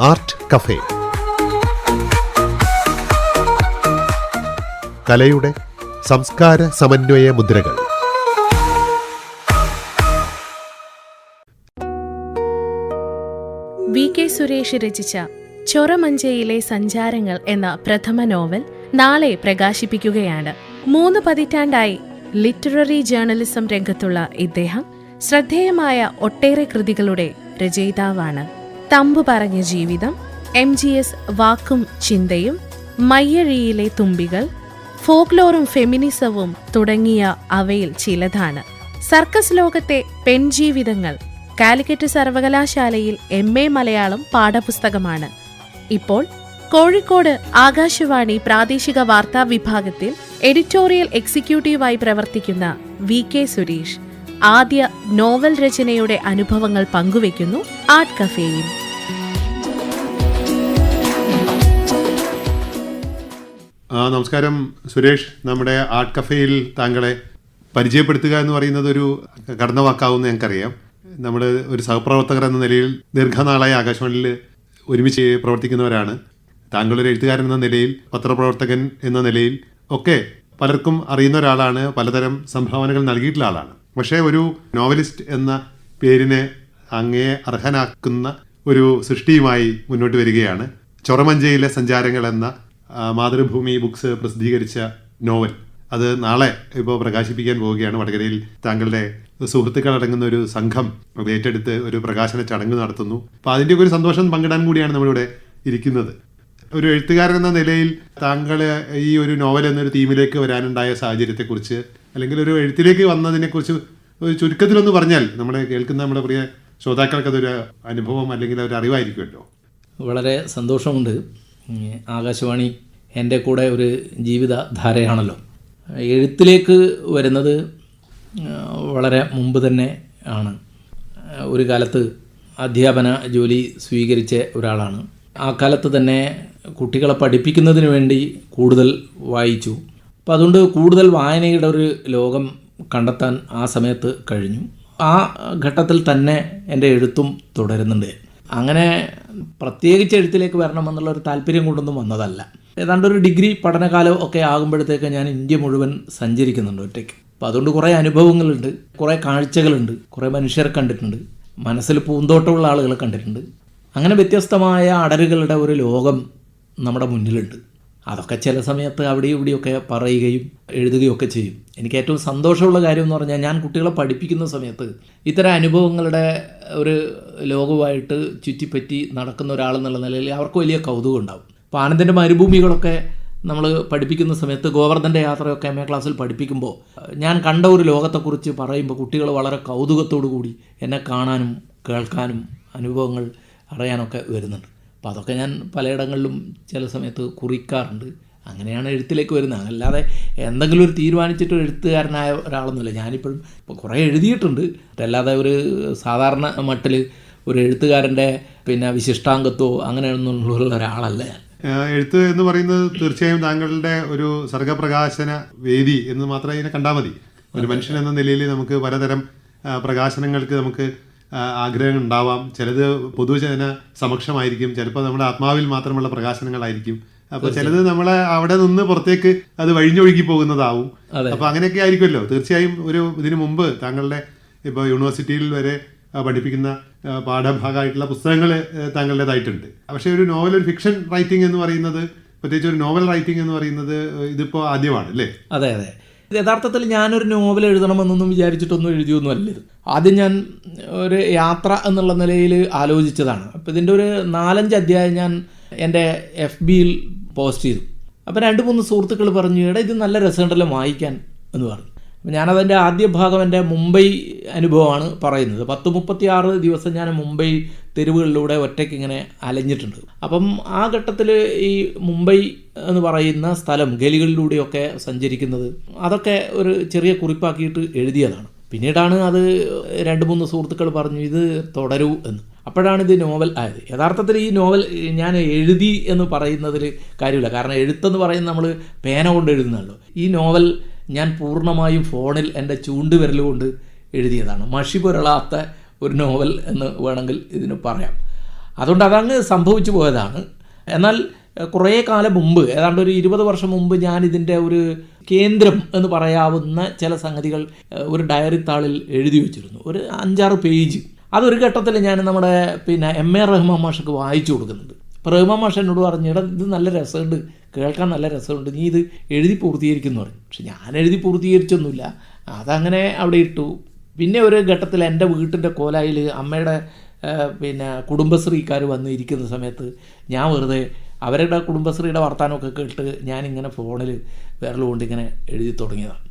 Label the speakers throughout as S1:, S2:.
S1: Art cafe. കലയുടെ സംസ്കാര സമന്വയ മുദ്രകൾ.
S2: വി കെ സുരേഷ് രചിച്ച ചൊറമഞ്ചയിലെ സഞ്ചാരങ്ങൾ എന്ന പ്രഥമ നോവൽ നാളെ പ്രകാശിപ്പിക്കുകയാണ്. മൂന്ന് പതിറ്റാണ്ടായി ലിറ്റററി ജേർണലിസം രംഗത്തുള്ള ഇദ്ദേഹം ശ്രദ്ധേയമായ ഒട്ടേറെ കൃതികളുടെ രചയിതാവാണ്. തമ്പു പറഞ്ഞ ജീവിതം എം ജി എസ് വാക്കും ചിന്തയും മയ്യഴിയിലെ തുമ്പികൾ ഫോക്ലോറും ഫെമിനിസവും തുടങ്ങിയ അവയിൽ ചിലതാണ്. സർക്കസ് ലോകത്തെ പെൺജീവിതങ്ങൾ കാലിക്കറ്റ് സർവകലാശാലയിൽ എം എ മലയാളം പാഠപുസ്തകമാണ്. ഇപ്പോൾ കോഴിക്കോട് ആകാശവാണി പ്രാദേശിക വാർത്താ വിഭാഗത്തിൽ എഡിറ്റോറിയൽ എക്സിക്യൂട്ടീവായി പ്രവർത്തിക്കുന്ന വി കെ സുരേഷ് ആദ്യ നോവൽ രചനയുടെ അനുഭവങ്ങൾ പങ്കുവയ്ക്കുന്നു ആർട്ട് കഫേയിൽ.
S1: നമസ്കാരം സുരേഷ്. നമ്മുടെ ആർട്ട് കഫേയിൽ താങ്കളെ പരിചയപ്പെടുത്തുക എന്ന് പറയുന്നത് ഒരു കടന്ന വാക്കാവുമെന്ന് ഞങ്ങൾക്കറിയാം. നമ്മൾ ഒരു സഹപ്രവർത്തകർ എന്ന നിലയിൽ ദീർഘനാളായി ആകാശവാണിയിൽ ഒരുമിച്ച് പ്രവർത്തിക്കുന്നവരാണ്. താങ്കളൊരു എഴുത്തുകാരൻ എന്ന നിലയിൽ പത്രപ്രവർത്തകൻ എന്ന നിലയിൽ ഒക്കെ പലർക്കും അറിയുന്ന ഒരാളാണ് പലതരം സംഭാവനകൾ നൽകിയിട്ടുള്ള ആളാണ്. പക്ഷേ ഒരു നോവലിസ്റ്റ് എന്ന പേരിനെ അങ്ങേ അർഹനാക്കുന്ന ഒരു സൃഷ്ടിയുമായി മുന്നോട്ട് വരികയാണ്. ചൊറമഞ്ചയിലെ സഞ്ചാരങ്ങൾ എന്ന മാതൃഭൂമി ബുക്സ് പ്രസിദ്ധീകരിച്ച നോവൽ. അത് നാളെ ഇപ്പോൾ പ്രകാശിപ്പിക്കാൻ പോവുകയാണ്. വടകരയിൽ താങ്കളുടെ സുഹൃത്തുക്കൾ അടങ്ങുന്ന ഒരു സംഘം അത് ഏറ്റെടുത്ത് ഒരു പ്രകാശന ചടങ്ങ് നടത്തുന്നു. അപ്പോൾ അതിന്റെ ഒരു സന്തോഷം പങ്കിടാൻ കൂടിയാണ് നമ്മളിവിടെ ഇരിക്കുന്നത്. ഒരു എഴുത്തുകാരൻ എന്ന നിലയിൽ താങ്കൾ ഈ ഒരു നോവൽ എന്നൊരു തീമിലേക്ക് വരാനുണ്ടായ സാഹചര്യത്തെക്കുറിച്ച് അല്ലെങ്കിൽ ഒരു എഴുത്തിലേക്ക് വന്നതിനെക്കുറിച്ച് ഒരു ചുരുക്കത്തിലൊന്ന് പറഞ്ഞാൽ നമ്മളെ കേൾക്കുന്ന നമ്മുടെ പ്രിയ ശ്രോതാക്കൾക്ക് അതൊരു അനുഭവം അല്ലെങ്കിൽ ഒരു അറിവായിരിക്കുമല്ലോ.
S3: വളരെ സന്തോഷമുണ്ട്. ആകാശവാണി എന്റെ കൂടെ ഒരു ജീവിതധാരയാണല്ലോ. എഴുത്തിലേക്ക് വരുന്നത് വളരെ മുമ്പ് തന്നെ ആണ്. ഒരു കാലത്ത് അധ്യാപന ജോലി സ്വീകരിച്ച ഒരാളാണ്. ആ കാലത്ത് തന്നെ കുട്ടികളെ പഠിപ്പിക്കുന്നതിന് വേണ്ടി കൂടുതൽ വായിച്ചു. അപ്പോൾ അതുകൊണ്ട് കൂടുതൽ വായനയുടെ ഒരു ലോകം കണ്ടെത്താൻ ആ സമയത്ത് കഴിഞ്ഞു. ആ ഘട്ടത്തിൽ തന്നെ എന്റെ എഴുത്തും തുടരുന്നുണ്ട്. അങ്ങനെ പ്രത്യേകിച്ച് എഴുത്തിലേക്ക് വരണമെന്നുള്ള ഒരു താല്പര്യം കൊണ്ടൊന്നും വന്നതല്ല. ഏതാണ്ട് ഒരു ഡിഗ്രി പഠനകാലം ഒക്കെ ആകുമ്പോഴത്തേക്ക് ഞാൻ ഇന്ത്യ മുഴുവൻ സഞ്ചരിക്കുന്നുണ്ട് ഒറ്റയ്ക്ക്. അപ്പോൾ അതുകൊണ്ട് കുറേ അനുഭവങ്ങളുണ്ട് കുറേ കാഴ്ചകളുണ്ട് കുറേ മനുഷ്യരെ കണ്ടിട്ടുണ്ട് മനസ്സിൽ പൂന്തോട്ടമുള്ള ആളുകളെ കണ്ടിട്ടുണ്ട്. അങ്ങനെ വ്യത്യസ്തമായ അടരുകളുടെ ഒരു ലോകം നമ്മുടെ മുന്നിലുണ്ട്. അതൊക്കെ ചില സമയത്ത് അവിടെയും ഇവിടെയൊക്കെ പറയുകയും എഴുതുകയും ഒക്കെ ചെയ്യും. എനിക്ക് ഏറ്റവും സന്തോഷമുള്ള കാര്യം എന്ന് പറഞ്ഞാൽ ഞാൻ കുട്ടികളെ പഠിപ്പിക്കുന്ന സമയത്ത് ഇത്തരം അനുഭവങ്ങളുടെ ഒരു ലോകവുമായിട്ട് ചുറ്റിപ്പറ്റി നടക്കുന്ന ഒരാളെന്നുള്ള നിലയിൽ അവർക്ക് വലിയ കൗതുകം ഉണ്ടാവും. അപ്പോൾ ആനന്ദിന്റെ മരുഭൂമികളൊക്കെ നമ്മൾ പഠിപ്പിക്കുന്ന സമയത്ത് ഗോവർദ്ധന്റെ യാത്രയൊക്കെ എം എ ക്ലാസ്സിൽ പഠിപ്പിക്കുമ്പോൾ ഞാൻ കണ്ട ഒരു ലോകത്തെക്കുറിച്ച് പറയുമ്പോൾ കുട്ടികൾ വളരെ കൗതുകത്തോടു കൂടി എന്നെ കാണാനും കേൾക്കാനും അനുഭവങ്ങൾ അറിയാനൊക്കെ വരുന്നുണ്ട്. അപ്പോൾ അതൊക്കെ ഞാൻ പലയിടങ്ങളിലും ചില സമയത്ത് കുറിക്കാറുണ്ട്. അങ്ങനെയാണ് എഴുത്തിലേക്ക് വരുന്നത്. അല്ലാതെ എന്തെങ്കിലും ഒരു തീരുമാനിച്ചിട്ട് എഴുത്തുകാരനായ ഒരാളൊന്നുമില്ല. ഞാനിപ്പോഴും ഇപ്പോൾ കുറേ എഴുതിയിട്ടുണ്ട്. അല്ലാതെ ഒരു സാധാരണ മട്ടിൽ ഒരു എഴുത്തുകാരന്റെ പിന്നെ വിശിഷ്ടാംഗത്വമോ അങ്ങനെയൊന്നുള്ള ഒരാളല്ല ഞാൻ.
S1: എഴുത്ത് എന്ന് പറയുന്നത് തീർച്ചയായും താങ്കളുടെ ഒരു സർഗപ്രകാശന വേദി എന്ന് മാത്രമേ ഇതിനെ കണ്ടാൽ മതി. ഒരു മനുഷ്യൻ എന്ന നിലയിൽ നമുക്ക് പലതരം പ്രകാശനങ്ങൾക്ക് നമുക്ക് ആഗ്രഹങ്ങൾ ഉണ്ടാവാം. ചിലത് പൊതുജന സമക്ഷമായിരിക്കും. ചിലപ്പോൾ നമ്മുടെ ആത്മാവിൽ മാത്രമുള്ള പ്രകാശനങ്ങളായിരിക്കും. അപ്പൊ ചിലത് നമ്മളെ അവിടെ നിന്ന് പുറത്തേക്ക് അത് വഴിഞ്ഞൊഴുകി പോകുന്നതാവും. അപ്പൊ അങ്ങനെയൊക്കെ ആയിരിക്കുമല്ലോ. തീർച്ചയായും ഒരു ഇതിനു മുമ്പ് താങ്കളുടെ ഇപ്പോൾ യൂണിവേഴ്സിറ്റിയിൽ വരെ പഠിപ്പിക്കുന്ന പാഠഭാഗമായിട്ടുള്ള പുസ്തകങ്ങൾ താങ്കളുടേതായിട്ടുണ്ട്. പക്ഷേ ഒരു നോവൽ ഒരു ഫിക്ഷൻ റൈറ്റിംഗ് എന്ന് പറയുന്നത് പ്രത്യേകിച്ച് ഒരു നോവൽ റൈറ്റിംഗ് എന്ന് പറയുന്നത് ഇതിപ്പോ ആദ്യമാണ് അല്ലേ?
S3: അതെ അതെ. യഥാർത്ഥത്തിൽ ഞാനൊരു നോവൽ എഴുതണമെന്നൊന്നും വിചാരിച്ചിട്ടൊന്നും എഴുതിയൊന്നും അല്ല ഇത്. ആദ്യം ഞാൻ ഒരു യാത്ര എന്നുള്ള നിലയിൽ ആലോചിച്ചതാണ്. അപ്പോൾ ഇതിന്റെ ഒരു നാലഞ്ച് അധ്യായം ഞാൻ എന്റെ എഫ് ബിയിൽ പോസ്റ്റ് ചെയ്തു. അപ്പോൾ രണ്ട് മൂന്ന് സുഹൃത്തുക്കൾ പറഞ്ഞു എടാ ഇത് നല്ല രസമുണ്ടല്ലോ വായിക്കാൻ എന്ന് പറഞ്ഞു. അപ്പോൾ ഞാനതിന്റെ ആദ്യ ഭാഗം എന്റെ മുംബൈ അനുഭവമാണ് പറയുന്നത്. പത്ത് മുപ്പത്തി ആറ് ദിവസം ഞാൻ മുംബൈ തെരുവുകളിലൂടെ ഒറ്റയ്ക്ക് ഇങ്ങനെ അലഞ്ഞിട്ടുണ്ട്. അപ്പം ആ ഘട്ടത്തിൽ ഈ മുംബൈ എന്ന് പറയുന്ന സ്ഥലം ഗലികളിലൂടെയൊക്കെ സഞ്ചരിക്കുന്നത് അതൊക്കെ ഒരു ചെറിയ കുറിപ്പാക്കിയിട്ട് എഴുതിയതാണ്. പിന്നീടാണ് അത് രണ്ട് മൂന്ന് സുഹൃത്തുക്കൾ പറഞ്ഞു ഇത് തുടരൂ എന്ന്. അപ്പോഴാണ് ഇത് നോവൽ ആയത്. യഥാർത്ഥത്തിൽ ഈ നോവൽ ഞാൻ എഴുതി എന്ന് പറയുന്നതിൽ കാര്യമില്ല. കാരണം എഴുത്തെന്ന് പറയുന്നത് നമ്മൾ പേന കൊണ്ട് എഴുതുന്നല്ലോ ഈ നോവൽ ഞാൻ പൂർണമായും ഫോണിൽ എന്റെ ചൂണ്ടുവിരൽ കൊണ്ട് എഴുതിയതാണ്. മഷി പുരളാത്ത ഒരു നോവൽ എന്ന് വേണമെങ്കിൽ ഇതിന് പറയാം. അതുകൊണ്ട് അതങ്ങ് സംഭവിച്ചു പോയതാണ്. എന്നാൽ കുറേ കാലം മുമ്പ് ഏതാണ്ട് ഒരു ഇരുപത് വർഷം മുമ്പ് ഞാൻ ഇതിന്റെ ഒരു കേന്ദ്രം എന്ന് പറയാവുന്ന ചില സംഗതികൾ ഒരു ഡയറി താളിൽ എഴുതി വെച്ചിരുന്നു. ഒരു അഞ്ചാറ് പേജ്. അതൊരു ഘട്ടത്തിൽ ഞാൻ നമ്മുടെ പിന്നെ എം എ റഹ്മാൻ മാഷക്ക് വായിച്ചു കൊടുക്കുന്നുണ്ട്. അപ്പോൾ റഹ്മാൻ മാഷ എന്നോട് പറഞ്ഞു എടാ ഇത് നല്ല രസമുണ്ട്. കേൾക്കാൻ നല്ല രസമുണ്ട്. നീ ഇത് എഴുതി പൂർത്തീകരിക്കുന്നു പറഞ്ഞു. പക്ഷെ ഞാൻ എഴുതി പൂർത്തീകരിച്ചൊന്നുമില്ല. അതങ്ങനെ അവിടെ ഇട്ടു. പിന്നെ ഒരു ഘട്ടത്തിൽ എന്റെ വീട്ടിന്റെ കോലായിൽ അമ്മയുടെ പിന്നെ കുടുംബശ്രീക്കാർ വന്ന് ഇരിക്കുന്ന സമയത്ത് ഞാൻ വെറുതെ അവരുടെ കുടുംബശ്രീയുടെ വർത്തമാനമൊക്കെ കേട്ട് ഞാനിങ്ങനെ ഫോണിൽ വിരലുകൊണ്ട് ഇങ്ങനെ എഴുതി തുടങ്ങിയതാണ്.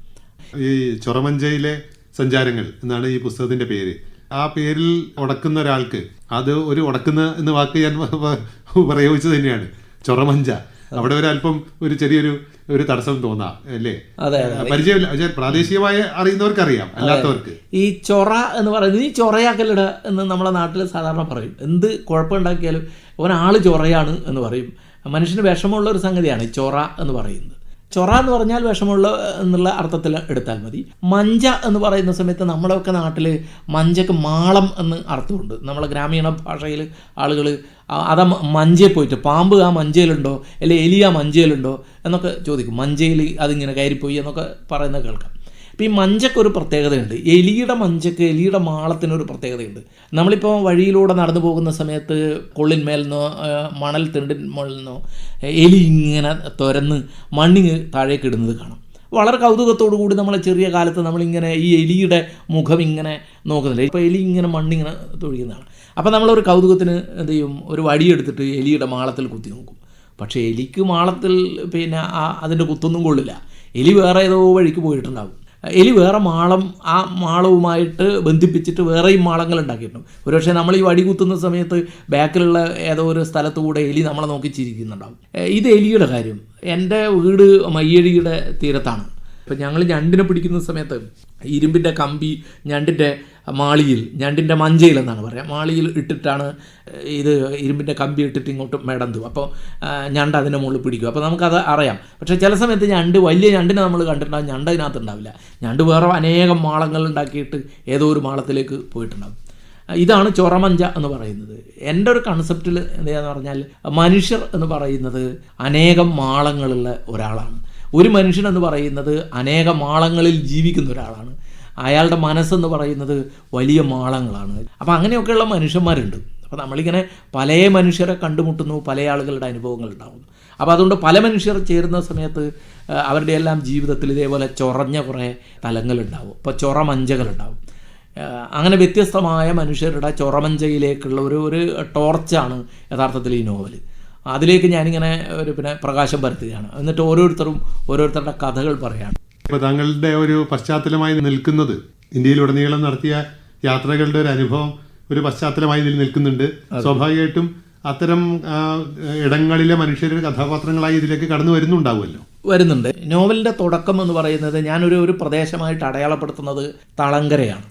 S1: ഈ ചൊറമഞ്ചയിലെ സഞ്ചാരങ്ങൾ എന്നാണ് ഈ പുസ്തകത്തിന്റെ പേര്. ആ പേരിൽ ഉടക്കുന്ന ഒരാൾക്ക് അത് ഒരു ഉടക്കുന്ന എന്ന വാക്ക് ഞാൻ പ- പ- പ്രയോഗിച്ചത് തന്നെയാണ്. ചൊറമഞ്ച. അവിടെ ഒരു അല്പം ഒരു ചെറിയൊരു ഒരു തടസ്സം തോന്നാം അല്ലേ?
S3: അതെ
S1: പരിചയമില്ല. പ്രാദേശികമായി അറിയുന്നവർക്കറിയാം അല്ലാത്തവർക്ക്.
S3: ഈ ചൊറ എന്ന് പറയുന്നത് ഈ ചൊറയാക്കലിട എന്ന് നമ്മളെ നാട്ടിൽ സാധാരണ പറയും. എന്ത് കുഴപ്പമുണ്ടാക്കിയാലും ഒരാൾ ചൊറയാണ് എന്ന് പറയും. മനുഷ്യന് വിഷമമുള്ള ഒരു സംഗതിയാണ് ഈ ചൊറ എന്ന് പറയുന്നത്. ചൊറ എന്ന് പറഞ്ഞാൽ വിഷമുള്ള എന്നുള്ള അർത്ഥത്തിൽ എടുത്താൽ മതി. മഞ്ച എന്ന് പറയുന്ന സമയത്ത് നമ്മളൊക്കെ നാട്ടിൽ മഞ്ചക്ക് മാളം എന്ന് അർത്ഥമുണ്ട്. നമ്മളെ ഗ്രാമീണ ഭാഷയിൽ ആളുകൾ അതാ മഞ്ചയിൽ പോയിട്ട് പാമ്പ് ആ മഞ്ചയിലുണ്ടോ? അല്ലെ എലി ആ മഞ്ചയിലുണ്ടോ? എന്നൊക്കെ ചോദിക്കും. മഞ്ചയിൽ അതിങ്ങനെ കയറിപ്പോയി എന്നൊക്കെ പറയുന്നത് കേൾക്കാം. അപ്പോൾ ഈ മഞ്ചക്കൊരു പ്രത്യേകതയുണ്ട്. എലിയുടെ മഞ്ചക്ക് എലിയുടെ മാളത്തിനൊരു പ്രത്യേകതയുണ്ട്. നമ്മളിപ്പോൾ വഴിയിലൂടെ നടന്നു പോകുന്ന സമയത്ത് കൊള്ളിന്മേൽ നിന്നോ മണൽ തിണ്ടിൻ മുകളിൽ നിന്നോ എലി ഇങ്ങനെ തുരന്ന് മണ്ണിങ് താഴേക്ക് ഇടുന്നത് കാണാം. വളരെ കൗതുകത്തോടു കൂടി നമ്മൾ ചെറിയ കാലത്ത് നമ്മളിങ്ങനെ ഈ എലിയുടെ മുഖം ഇങ്ങനെ നോക്കുന്നില്ല ഇപ്പോൾ എലി ഇങ്ങനെ മണ്ണിങ്ങനെ തൊഴിക്കുന്നതാണ് അപ്പോൾ നമ്മളൊരു കൗതുകത്തിന് എന്ത് ചെയ്യും? ഒരു വടിയെടുത്തിട്ട് എലിയുടെ മാളത്തിൽ കുത്തി നോക്കും. പക്ഷേ എലിക്ക് മാളത്തിൽ പിന്നെ ആ അതിന്റെ കുത്തൊന്നും കൊള്ളില്ല. എലി വേറെ ഏതോ വഴിക്ക് പോയിട്ടുണ്ടാകും എലി വേറെ മാളം ആ മാളവുമായിട്ട് ബന്ധിപ്പിച്ചിട്ട് വേറെയും മാളങ്ങൾ ഉണ്ടാക്കിയിട്ടുണ്ട്. ഒരുപക്ഷെ നമ്മൾ ഈ വടി കുത്തുന്ന സമയത്ത് ബാക്കിലുള്ള ഏതോ ഒരു സ്ഥലത്തുകൂടെ എലി നമ്മളെ നോക്കി ചിരിക്കുന്നുണ്ടാവും. ഇത് എലിയുടെ കാര്യം. എന്റെ വീട് മയ്യഴിയുടെ തീരത്താണ്. ഇപ്പം ഞങ്ങൾ ഞണ്ടിനെ പിടിക്കുന്ന സമയത്ത് ഇരുമ്പിന്റെ കമ്പി ഞണ്ടിന്റെ മാളിയിൽ ഞണ്ടിന്റെ മഞ്ചയിൽ എന്നാണ് പറയുക. മാളിയിൽ ഇട്ടിട്ടാണ് ഇത് ഇരുമ്പിന്റെ കമ്പി ഇട്ടിട്ട് ഇങ്ങോട്ട് മെടന്തു അപ്പോൾ ഞണ്ട് അതിന്റെ മുകളിൽ പിടിക്കും. അപ്പോൾ നമുക്കത് അറിയാം. പക്ഷേ ചില സമയത്ത് ഞണ്ട് വലിയ ഞണ്ടിനെ നമ്മൾ കണ്ടിട്ടുണ്ടാകും ഞണ്ട് അതിനകത്ത് ഉണ്ടാവില്ല. ഞണ്ട് വേറെ അനേകം മാളങ്ങൾ ഉണ്ടാക്കിയിട്ട് ഏതോ ഒരു മാളത്തിലേക്ക് പോയിട്ടുണ്ടാകും ഇതാണ് ചൊറമഞ്ച എന്ന് പറയുന്നത്. എന്റെ ഒരു കൺസെപ്റ്റിൽ എന്താന്ന് പറഞ്ഞാൽ മനുഷ്യർ എന്ന് പറയുന്നത് അനേകം മാളങ്ങളുള്ള ഒരാളാണ്. ഒരു മനുഷ്യൻ എന്ന് പറയുന്നത് അനേക മാളങ്ങളിൽ ജീവിക്കുന്ന ഒരാളാണ്. അയാളുടെ മനസ്സെന്ന് പറയുന്നത് വലിയ മാളങ്ങളാണ്. അപ്പോൾ അങ്ങനെയൊക്കെയുള്ള മനുഷ്യന്മാരുണ്ട്. അപ്പോൾ നമ്മളിങ്ങനെ പല മനുഷ്യരെ കണ്ടുമുട്ടുന്നു പല ആളുകളുടെ അനുഭവങ്ങൾ ഉണ്ടാകുന്നു അപ്പോൾ അതുകൊണ്ട് പല മനുഷ്യർ ചേരുന്ന സമയത്ത് അവരുടെ എല്ലാം ജീവിതത്തിൽ ഇതേപോലെ ചൊറഞ്ഞ കുറേ തലങ്ങളുണ്ടാവും. ഇപ്പോൾ ചൊറമഞ്ചകളുണ്ടാവും. അങ്ങനെ വ്യത്യസ്തമായ മനുഷ്യരുടെ ചൊറമഞ്ചയിലേക്കുള്ള ഒരു ഒരു ടോർച്ചാണ് യഥാർത്ഥത്തിൽ ഈ നോവൽ അതിലേക്ക് ഞാനിങ്ങനെ ഒരു പിന്നെ പ്രകാശം പരത്തുകയാണ്. എന്നിട്ട് ഓരോരുത്തരും ഓരോരുത്തരുടെ കഥകൾ പറയാണ്.
S1: ഇപ്പൊ താങ്കളുടെ ഒരു പശ്ചാത്തലമായി നിൽക്കുന്നത് ഇന്ത്യയിലുടനീളം നടത്തിയ യാത്രകളുടെ ഒരു അനുഭവം ഒരു പശ്ചാത്തലമായി ഇതിൽ നിൽക്കുന്നുണ്ട്. സ്വാഭാവികമായിട്ടും അത്തരം ഇടങ്ങളിലെ മനുഷ്യരുടെ കഥാപാത്രങ്ങളായി ഇതിലേക്ക് കടന്നു വരുന്നുണ്ടാവുമല്ലോ.
S3: വരുന്നുണ്ട്. നോവലിന്റെ തുടക്കം എന്ന് പറയുന്നത് ഞാനൊരു ഒരു പ്രദേശമായിട്ട് അടയാളപ്പെടുത്തുന്നത് തളങ്കരയാണ്.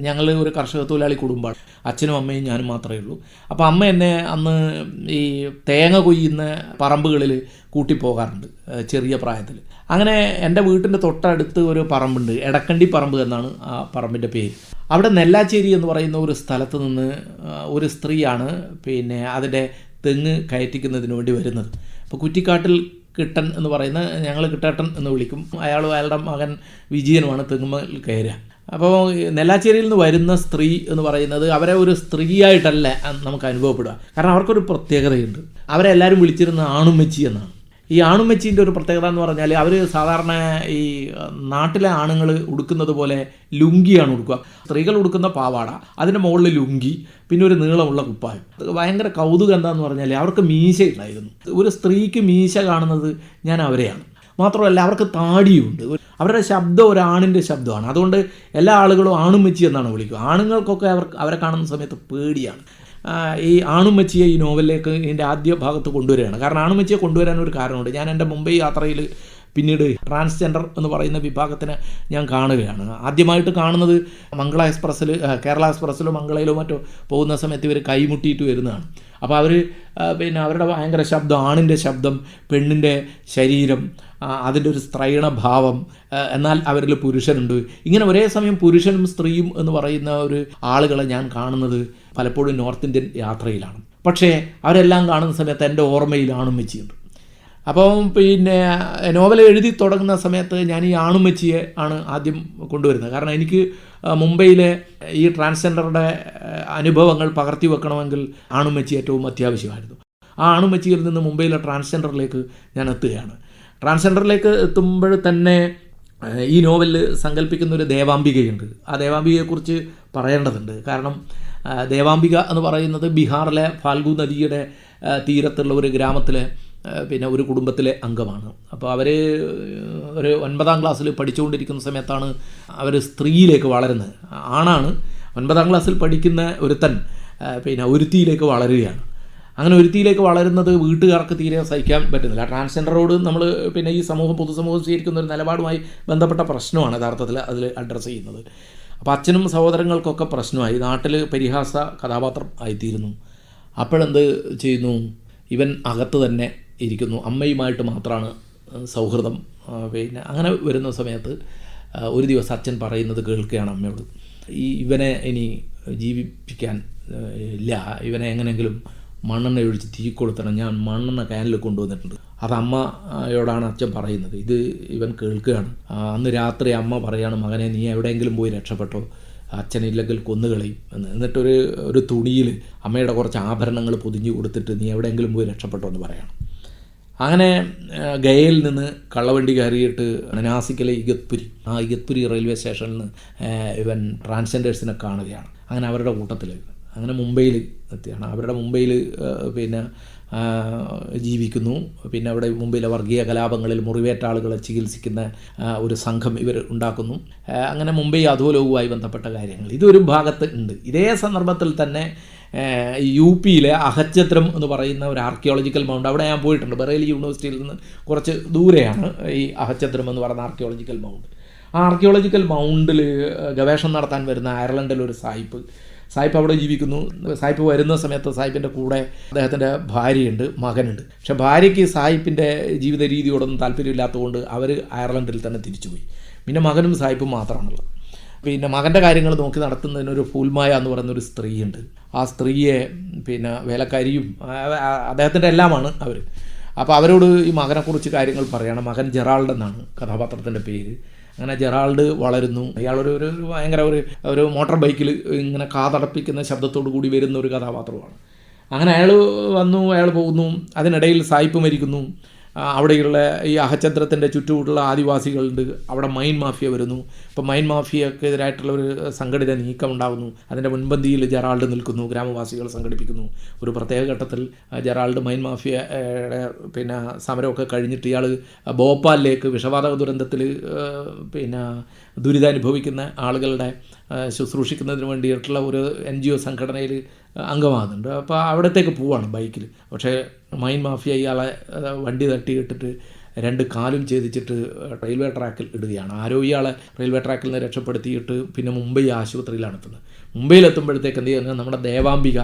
S3: ഞങ്ങൾ ഒരു കർഷക തൊഴിലാളി കുടുംബമാണ്. അച്ഛനും അമ്മയും ഞാനും മാത്രമേ ഉള്ളൂ. അപ്പോൾ അമ്മ എന്നെ അന്ന് ഈ തേങ്ങ കൊയ്യുന്ന പറമ്പുകളിൽ കൂട്ടിപ്പോകാറുണ്ട് ചെറിയ പ്രായത്തിൽ അങ്ങനെ എന്റെ വീട്ടിന്റെ തൊട്ടടുത്ത് ഒരു പറമ്പുണ്ട് എടക്കണ്ടി പറമ്പ് എന്നാണ് ആ പറമ്പിന്റെ പേര്. അവിടെ നെല്ലാച്ചേരി എന്ന് പറയുന്ന ഒരു സ്ഥലത്ത് നിന്ന് ഒരു സ്ത്രീയാണ് പിന്നെ അതിന്റെ തെങ്ങ് കയറ്റിക്കുന്നതിന് വേണ്ടി വരുന്നത്. അപ്പോൾ കുറ്റിക്കാട്ടിൽ കിട്ടൻ എന്ന് പറയുന്ന ഞങ്ങൾ കിട്ടാട്ടൻ എന്ന് വിളിക്കും. അയാൾ അയാളുടെ മകൻ വിജയനുമാണ് തെങ്ങുമ്മൽ കയറുക. അപ്പോൾ നെല്ലാച്ചേരിയിൽ നിന്ന് വരുന്ന സ്ത്രീ എന്ന് പറയുന്നത് അവരെ ഒരു സ്ത്രീയായിട്ടല്ല നമുക്ക് അനുഭവപ്പെടുക. കാരണം അവർക്കൊരു പ്രത്യേകതയുണ്ട്. അവരെ എല്ലാവരും വിളിച്ചിരുന്ന ആണുമ്മച്ചി എന്നാണ്. ഈ ആണുമ്മച്ചീന്റെ ഒരു പ്രത്യേകത എന്ന് പറഞ്ഞാൽ അവർ സാധാരണ ഈ നാട്ടിലെ ആണുങ്ങൾ ഉടുക്കുന്നത് പോലെ ലുങ്കിയാണ് ഉടുക്കുക. സ്ത്രീകൾ ഉടുക്കുന്ന പാവാട അതിന്റെ മുകളിൽ ലുങ്കി പിന്നെ ഒരു നീളമുള്ള കുപ്പായം. ഭയങ്കര കൗതുകം എന്താണെന്ന് പറഞ്ഞാൽ അവർക്ക് മീശ ഉണ്ടായിരുന്നു. ഒരു സ്ത്രീക്ക് മീശ കാണുന്നത് ഞാൻ അവരെയാണ്. മാത്രമല്ല അവർക്ക് താടിയുണ്ട്. അവരുടെ ശബ്ദം ഒരു ആണിന്റെ ശബ്ദമാണ്. അതുകൊണ്ട് എല്ലാ ആളുകളും ആണും ആണുമ്മച്ചി എന്നാണ് വിളിക്കുക. ആണുങ്ങൾക്കൊക്കെ അവർ അവരെ കാണുന്ന സമയത്ത് പേടിയാണ്. ഈ ആണുമ്മച്ചിയെ ഈ നോവലിലേക്ക് ഇതിന്റെ ആദ്യ ഭാഗത്ത് കൊണ്ടുവരികയാണ്. കാരണം ആണുമ്മച്ചിയെ കൊണ്ടുവരാൻ ഒരു കാരണമുണ്ട്. ഞാൻ എന്റെ മുംബൈ യാത്രയിൽ പിന്നീട് ട്രാൻസ്ജെൻഡർ എന്ന് പറയുന്ന വിഭാഗത്തിനെ ഞാൻ കാണുകയാണ്. ആദ്യമായിട്ട് കാണുന്നത് മംഗള എക്സ്പ്രസ്സിൽ കേരള എക്സ്പ്രസ്സിലോ മംഗളയിലോ മറ്റോ പോകുന്ന സമയത്ത് ഇവർ കൈമുട്ടിയിട്ട് വരുന്നതാണ്. അപ്പോൾ അവർ പിന്നെ അവരുടെ ഭയങ്കര ശബ്ദം ആണിന്റെ ശബ്ദം പെണ്ണിന്റെ ശരീരം അതിന്റെ ഒരു സ്ത്രൈണ ഭാവം എന്നാൽ അവരിൽ പുരുഷനുണ്ട്. ഇങ്ങനെ ഒരേ സമയം പുരുഷനും സ്ത്രീയും എന്ന് പറയുന്ന ഒരു ആളുകളെ ഞാൻ കാണുന്നത് പലപ്പോഴും നോർത്ത് ഇന്ത്യൻ യാത്രയിലാണ്. പക്ഷേ അവരെല്ലാം കാണുന്ന സമയത്ത് എന്റെ ഓർമ്മയിലാണ് വെച്ചിട്ടുണ്ട് അപ്പം പിന്നെ നോവൽ എഴുതി തുടങ്ങുന്ന സമയത്ത് ഞാൻ ഈ ആണുമ്മച്ചിയെ ആണ് ആദ്യം കൊണ്ടുവരുന്നത്. കാരണം എനിക്ക് മുംബൈയിലെ ഈ ട്രാൻസ്ജെൻഡറുടെ അനുഭവങ്ങൾ പകർത്തി വെക്കണമെങ്കിൽ ആണുമ്മച്ചി ഏറ്റവും അത്യാവശ്യമായിരുന്നു. ആ ആണുമ്മച്ചിയിൽ നിന്ന് മുംബൈയിലെ ട്രാൻസ്ജെൻഡറിലേക്ക് ഞാൻ എത്തുകയാണ്. ട്രാൻസ്ജെൻഡറിലേക്ക് എത്തുമ്പോൾ തന്നെ ഈ നോവലിൽ സങ്കല്പിക്കുന്ന ഒരു ദേവാംബികയുണ്ട്. ആ ദേവാംബികയെക്കുറിച്ച് പറയേണ്ടതുണ്ട്. കാരണം ദേവാംബിക എന്ന് പറയുന്നത് ബീഹാറിലെ ഫാൽഗു നദിയുടെ തീരത്തുള്ള ഒരു ഗ്രാമത്തിലെ പിന്നെ ഒരു കുടുംബത്തിലെ അംഗമാണ്. അപ്പോൾ അവർ ഒരു ഒൻപതാം ക്ലാസ്സിൽ പഠിച്ചുകൊണ്ടിരിക്കുന്ന സമയത്താണ് അവർ സ്ത്രീയിലേക്ക് വളരുന്നത്. ആണാണ് ഒൻപതാം ക്ലാസ്സിൽ പഠിക്കുന്ന ഒരുത്തൻ പിന്നെ ഒരുത്തിയിലേക്ക് വളരുകയാണ്. അങ്ങനെ ഒരുത്തിയിലേക്ക് വളരുന്നത് വീട്ടുകാർക്ക് തീരെ സഹിക്കാൻ പറ്റുന്നില്ല. ട്രാൻസ്ജെൻഡറോട് നമ്മൾ പിന്നെ ഈ സമൂഹം പൊതുസമൂഹം സ്വീകരിക്കുന്ന ഒരു നിലപാടുമായി ബന്ധപ്പെട്ട പ്രശ്നമാണ് യഥാർത്ഥത്തിൽ അതിൽ അഡ്രസ്സ് ചെയ്യുന്നത്. അപ്പോൾ അച്ഛനും സഹോദരങ്ങൾക്കൊക്കെ പ്രശ്നമായി. നാട്ടിൽ പരിഹാസ കഥാപാത്രം ആയിത്തീരുന്നു. അപ്പോഴെന്ത് ചെയ്യുന്നു? ഇവൻ അകത്ത് തന്നെ ഇരിക്കുന്നു. അമ്മയുമായിട്ട് മാത്രമാണ് സൗഹൃദം പിന്നെ അങ്ങനെ വരുന്ന സമയത്ത് ഒരു ദിവസം അച്ഛൻ പറയുന്നത് കേൾക്കുകയാണ് അമ്മയോട്. ഈ ഇവനെ ഇനി ജീവിപ്പിക്കാൻ ഇല്ല. ഇവനെ എങ്ങനെയെങ്കിലും മണ്ണെണ്ണ ഒഴിച്ച് തീ കൊളുത്തണം. ഞാൻ മണ്ണെണ്ണ കാനിൽ കൊണ്ടുവന്നിട്ടുണ്ട്. അത് അമ്മയോടാണ് അച്ഛൻ പറയുന്നത്. ഇത് ഇവൻ കേൾക്കുകയാണ്. അന്ന് രാത്രി അമ്മ പറയാണ് മകനെ നീ എവിടെയെങ്കിലും പോയി രക്ഷപ്പെട്ടോ? അച്ഛനില്ലെങ്കിൽ കൊന്നുകളയും. എന്ന്. എന്നിട്ടൊരു ഒരു തുണിയിൽ അമ്മയുടെ കുറച്ച് ആഭരണങ്ങൾ പൊതിഞ്ഞു കൊടുത്തിട്ട് നീ എവിടെയെങ്കിലും പോയി രക്ഷപ്പെട്ടോ? എന്ന് പറയണം. അങ്ങനെ ഗയയിൽ നിന്ന് കള്ളവണ്ടി കയറിയിട്ട് നാസിക്കിലെ ഇഗത്പുരി ആ ഇഗത്പുരി റെയിൽവേ സ്റ്റേഷനിൽ നിന്ന് ഇവൻ ട്രാൻസ്ജെൻഡേഴ്സിനെ കാണുകയാണ്. അങ്ങനെ അവരുടെ കൂട്ടത്തിൽ അങ്ങനെ മുംബൈയിൽ എത്തിയാണ്. അവരുടെ മുംബൈയിൽ പിന്നെ ജീവിക്കുന്നു. പിന്നെ അവിടെ മുംബൈയിലെ വർഗീയ കലാപങ്ങളിൽ മുറിവേറ്റ ആളുകളെ ചികിത്സിക്കുന്ന ഒരു സംഘം ഇവർ ഉണ്ടാക്കുന്നു. അങ്ങനെ മുംബൈ അധോലോകവുമായി ബന്ധപ്പെട്ട കാര്യങ്ങൾ. ഇതൊരു ഭാഗത്ത് ഉണ്ട്. ഇതേ സന്ദർഭത്തിൽ തന്നെ യു പിയിലെ അഹച്ചത്രം എന്ന് പറയുന്ന ഒരു ആർക്കിയോളജിക്കൽ മൗണ്ട് അവിടെ ഞാൻ പോയിട്ടുണ്ട്. ബറേലി യൂണിവേഴ്സിറ്റിയിൽ നിന്ന് കുറച്ച് ദൂരെയാണ് ഈ അഹച്ചത്രം എന്ന് പറയുന്ന ആർക്കിയോളജിക്കൽ മൗണ്ട് ആ ആർക്കിയോളജിക്കൽ മൗണ്ടിൽ ഗവേഷണം നടത്താൻ വരുന്ന അയർലൻഡിലൊരു സായിപ്പ് സായിപ്പ് അവിടെ ജീവിക്കുന്നു. സായിപ്പ് വരുന്ന സമയത്ത് സായിപ്പിന്റെ കൂടെ അദ്ദേഹത്തിന്റെ ഭാര്യയുണ്ട് മകനുണ്ട്. പക്ഷെ ഭാര്യയ്ക്ക് സായിപ്പിന്റെ ജീവിത രീതിയോടൊന്നും താല്പര്യമില്ലാത്തതുകൊണ്ട് അവർ അയർലൻഡിൽ തന്നെ തിരിച്ചുപോയി. പിന്നെ മകനും സായിപ്പും മാത്രമാണുള്ളത്. പിന്നെ മകന്റെ കാര്യങ്ങൾ നോക്കി നടത്തുന്നതിനൊരു ഫൂൽമായ എന്ന് പറയുന്ന ഒരു സ്ത്രീയുണ്ട്. ആ സ്ത്രീയെ പിന്നെ വേലക്കാരിയും അദ്ദേഹത്തിന്റെ എല്ലാമാണ് അവർ അപ്പോൾ അവരോട് ഈ മകനെക്കുറിച്ച് കാര്യങ്ങൾ പറയണം. മകൻ ജെറാൾഡ് എന്നാണ് കഥാപാത്രത്തിന്റെ പേര്. അങ്ങനെ ജെറാൾഡ് വളരുന്നു. അയാളൊരു ഒരു ഭയങ്കര ഒരു ഒരു മോട്ടോർ ബൈക്കിൽ ഇങ്ങനെ കാതടപ്പിക്കുന്ന ശബ്ദത്തോടു കൂടി വരുന്ന ഒരു കഥാപാത്രമാണ്. അങ്ങനെ അയാൾ വന്നു അയാൾ പോകുന്നു. അതിനിടയിൽ സായിപ്പ് മരിക്കുന്നു. അവിടെയുള്ള ഈ അഹചന്ദ്രത്തിന്റെ ചുറ്റുമുള്ള ആദിവാസികളുണ്ട്. അവിടെ മൈൻ മാഫിയ വരുന്നു. അപ്പോൾ മൈൻ മാഫിയക്കെതിരായിട്ടുള്ള ഒരു സംഘടിത നീക്കം ഉണ്ടാകുന്നു. അതിന്റെ മുൻപന്തിയിൽ ജെറാൾഡ് നിൽക്കുന്നു. ഗ്രാമവാസികൾ സംഘടിപ്പിക്കുന്നു. ഒരു പ്രത്യേക ഘട്ടത്തിൽ ജെറാൾഡ് മൈൻ മാഫിയയുടെ പിന്നെ സമരമൊക്കെ കഴിഞ്ഞിട്ട് ഇയാൾ ഭോപ്പാലിലേക്ക് വിഷവാതക ദുരന്തത്തിൽ പിന്നെ ദുരിതാനുഭവിക്കുന്ന ആളുകളുടെ ശുശ്രൂഷിക്കുന്നതിന് വേണ്ടിയിട്ടുള്ള ഒരു എൻ ജി ഒ സംഘടനയിൽ അംഗമാകുന്നുണ്ട്. അപ്പോൾ അവിടത്തേക്ക് പോവാണ് ബൈക്കിൽ പക്ഷേ മൈൻ മാഫിയ ഇയാളെ വണ്ടി തട്ടിയിട്ടിട്ട് രണ്ട് കാലും ഛേദിച്ചിട്ട് റെയിൽവേ ട്രാക്കിൽ ഇടുകയാണ്. ആരോ ഇയാളെ റെയിൽവേ ട്രാക്കിൽ നിന്ന് രക്ഷപ്പെടുത്തിയിട്ട് പിന്നെ മുംബൈ ആശുപത്രിയിലാണ് എത്തുന്നത് മുംബൈയിലെത്തുമ്പോഴത്തേക്ക് എന്ത് ചെയ്യുന്നത് നമ്മുടെ ദേവാംബിക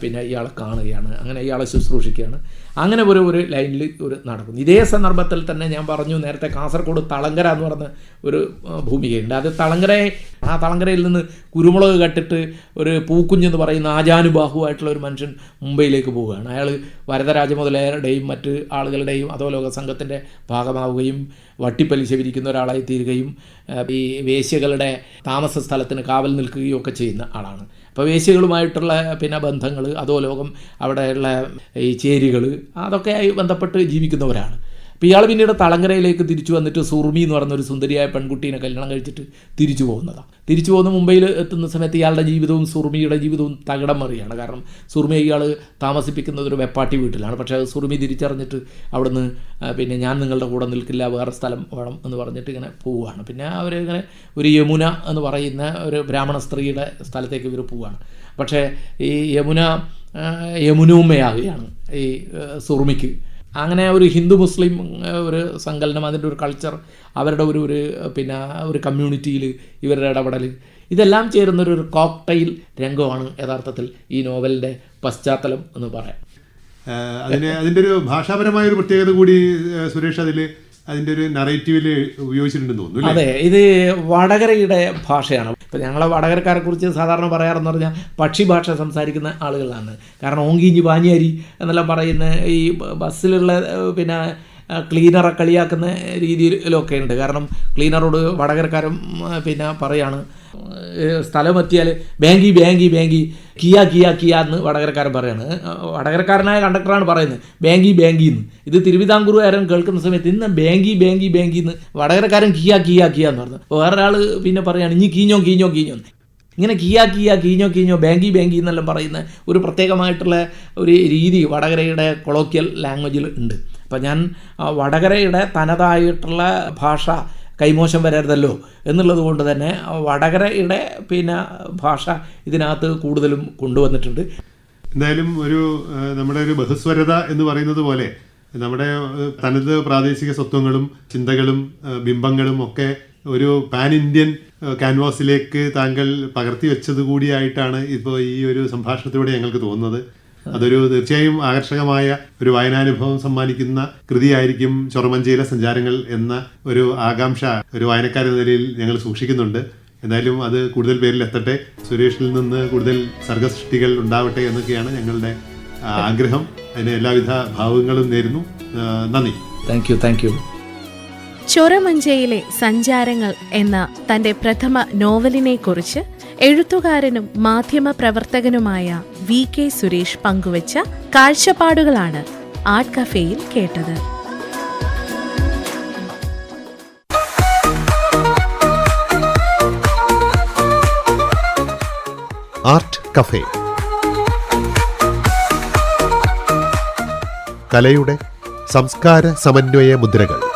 S3: പിന്നെ ഇയാളെ കാണുകയാണ്. അങ്ങനെ ഇയാളെ ശുശ്രൂഷിക്കുകയാണ്. അങ്ങനെ ഒരു ഒരു ലൈനിൽ ഒരു നടക്കുന്നു. ഇതേ സന്ദർഭത്തിൽ തന്നെ ഞാൻ പറഞ്ഞു നേരത്തെ കാസർഗോഡ് തളങ്കര എന്ന് പറഞ്ഞ ഒരു ഭൂമികയുണ്ട്. അത് തളങ്കരയെ ആ തളങ്കരയിൽ നിന്ന് കുരുമുളക് കട്ടിട്ട് ഒരു പൂക്കുഞ്ഞെന്ന് പറയുന്ന ആജാനുബാഹുവായിട്ടുള്ള ഒരു മനുഷ്യൻ മുംബൈയിലേക്ക് പോവുകയാണ്. അയാൾ വരദരാജ മുതലയുടെയും മറ്റ് ആളുകളുടെയും അധോലോക സംഘത്തിന്റെ ഭാഗമാവുകയും വട്ടിപ്പലിശ വിരിക്കുന്ന ഒരാളായി തീരുകയും ഈ വേശ്യകളുടെ താമസ സ്ഥലത്തിന് കാവൽ നിൽക്കുകയും ഒക്കെ ചെയ്യുന്ന ആളാണ്. അപ്പോൾ വേശ്യകളുമായിട്ടുള്ള പിന്നെ ബന്ധങ്ങൾ അതോ ലോകം അവിടെയുള്ള ഈ ചേരികൾ അതൊക്കെയായി ബന്ധപ്പെട്ട് ജീവിക്കുന്നവരാണ്. അപ്പോൾ ഇയാൾ പിന്നീട് തളങ്കരയിലേക്ക് തിരിച്ചു വന്നിട്ട് സുർമി എന്ന് പറഞ്ഞൊരു സുന്ദരിയായ പെൺകുട്ടീനെ കല്യാണം കഴിച്ചിട്ട് തിരിച്ചു പോകുന്നതാണ് തിരിച്ചു പോകുന്ന മുംബൈയിൽ എത്തുന്ന സമയത്ത് ഇയാളുടെ ജീവിതവും സുർമിയുടെ ജീവിതവും തകിടം മറിയാണ് കാരണം സുർമി ഇയാൾ താമസിപ്പിക്കുന്നത് ഒരു വെപ്പാട്ടി വീട്ടിലാണ്. പക്ഷേ സുർമി തിരിച്ചറിഞ്ഞിട്ട് അവിടുന്ന് പിന്നെ ഞാൻ നിങ്ങളുടെ കൂടെ നിൽക്കില്ല വേറെ സ്ഥലം വേണം എന്ന് പറഞ്ഞിട്ട് ഇങ്ങനെ പോവുകയാണ്. പിന്നെ അവരിങ്ങനെ ഒരു യമുന എന്ന് പറയുന്ന ഒരു ബ്രാഹ്മണ സ്ത്രീയുടെ സ്ഥലത്തേക്ക് ഇവർ പോവുകയാണ്. പക്ഷേ ഈ യമുന യമുനൂമ്മയാകുകയാണ് ഈ ആ, സുറുമിക്ക് അങ്ങനെ ഒരു ഹിന്ദു മുസ്ലിം ഒരു സങ്കലനം അതിന്റെ ഒരു കൾച്ചർ അവരുടെ ഒരു ഒരു പിന്നെ ഒരു കമ്മ്യൂണിറ്റിയിൽ ഇവരുടെ ഇടപെടൽ. ഇതെല്ലാം ചേരുന്ന ഒരു കോക്ടൈൽ രംഗമാണ് യഥാർത്ഥത്തിൽ ഈ നോവലിന്റെ പശ്ചാത്തലം എന്ന് പറയാം.
S1: അതിന് അതിന്റെ ഒരു ഭാഷാപരമായ ഒരു പ്രത്യേകത കൂടി സുരേഷ് അതിൽ അതിന്റെ ഒരു നറേറ്റീവിൽ ഉപയോഗിച്ചിട്ടുണ്ടെന്ന് തോന്നുന്നു
S3: അതെ ഇത് വടകരയുടെ ഭാഷയാണ്. ഇപ്പം ഞങ്ങളെ വടകരക്കാരെ കുറിച്ച് സാധാരണ പറയാറെന്ന് പറഞ്ഞാൽ പക്ഷി ഭാഷ സംസാരിക്കുന്ന ആളുകളാണ്. കാരണം ഓങ്കിഞ്ചി പാഞ്ഞേരി എന്നെല്ലാം പറയുന്ന ഈ ബസ്സിലുള്ള പിന്നെ ക്ലീനറെ കളിയാക്കുന്ന രീതിയിലൊക്കെ ഉണ്ട്. കാരണം ക്ലീനറോട് വടകരക്കാരും പിന്നെ പറയാണ് സ്ഥലമെത്തിയാൽ ബാങ്കി ബാങ്കി ബാങ്കി കിയ കിയ കിയ എന്ന് വടകരക്കാരൻ പറയാണ്. വടകരക്കാരനായ കണ്ടക്ടറാണ് പറയുന്നത് ബാങ്കി ബാങ്കി എന്ന് ഇത് തിരുവിതാംകൂറുകാരൻ കേൾക്കുന്ന സമയത്ത് ഇന്ന് ബാങ്കി ബാങ്കി ബാങ്കി എന്ന് വടകരക്കാരൻ കിയ കിയ കിയ എന്ന് പറഞ്ഞു. വേറൊരാൾ പിന്നെ പറയാണ് ഇനി കീഞ്ഞോ കീഞ്ഞോ കീഞ്ഞോ ഇങ്ങനെ കിയ കിയ കീഞ്ഞോ കീഞ്ഞോ ബാങ്കി ബാങ്കി എന്നെല്ലാം പറയുന്ന ഒരു പ്രത്യേകമായിട്ടുള്ള ഒരു രീതി വടകരയുടെ കൊളോക്കിയൽ ലാംഗ്വേജിൽ ഉണ്ട്. അപ്പം ഞാൻ വടകരയുടെ തനതായിട്ടുള്ള ഭാഷ കൈമോശം വരരുതല്ലോ എന്നുള്ളത് കൊണ്ട് തന്നെ വടകരയുടെ പിന്നെ ഭാഷ ഇതിനകത്ത് കൂടുതലും കൊണ്ടുവന്നിട്ടുണ്ട്.
S1: എന്തായാലും ഒരു നമ്മുടെ ഒരു ബഹുസ്വരത എന്ന് പറയുന്നത് പോലെ നമ്മുടെ തനത് പ്രാദേശിക സ്വത്വങ്ങളും ചിന്തകളും ബിംബങ്ങളും ഒക്കെ ഒരു പാൻ ഇന്ത്യൻ ക്യാൻവാസിലേക്ക് താങ്കൾ പകർത്തി വെച്ചത് കൂടിയായിട്ടാണ് ഇപ്പോൾ ഈ ഒരു സംഭാഷണത്തിലൂടെ ഞങ്ങൾക്ക് തോന്നുന്നത്. അതൊരു തീർച്ചയായും ആകർഷകമായ ഒരു വായനാനുഭവം സമ്മാനിക്കുന്ന കൃതിയായിരിക്കും ചൊറമഞ്ചയിലെ സഞ്ചാരങ്ങൾ എന്ന ഒരു ആകാംക്ഷ ഒരു വായനക്കാരെന്ന നിലയിൽ ഞങ്ങൾ സൂക്ഷിക്കുന്നുണ്ട്. എന്തായാലും അത് കൂടുതൽ പേരിൽ എത്തട്ടെ. സുരേഷിൽ നിന്ന് കൂടുതൽ സർഗസൃഷ്ടികൾ ഉണ്ടാവട്ടെ എന്നൊക്കെയാണ് ഞങ്ങളുടെ ആഗ്രഹം. അതിന് എല്ലാവിധ ഭാവങ്ങളും നേരുന്നു. നന്ദി.
S3: താങ്ക് യു താങ്ക് യു
S2: ചൊറമഞ്ചയിലെ സഞ്ചാരങ്ങൾ എന്ന തന്റെ പ്രഥമ നോവലിനെക്കുറിച്ച് എഴുത്തുകാരനും മാധ്യമപ്രവർത്തകനുമായ വി കെ സുരേഷ് പങ്കുവച്ച കാഴ്ചപ്പാടുകളാണ് ആർട്ട് കഫേയിൽ കേട്ടത്.
S4: Art cafe. കലയുടെ സംസ്കാര സമന്വയ മുദ്രകൾ.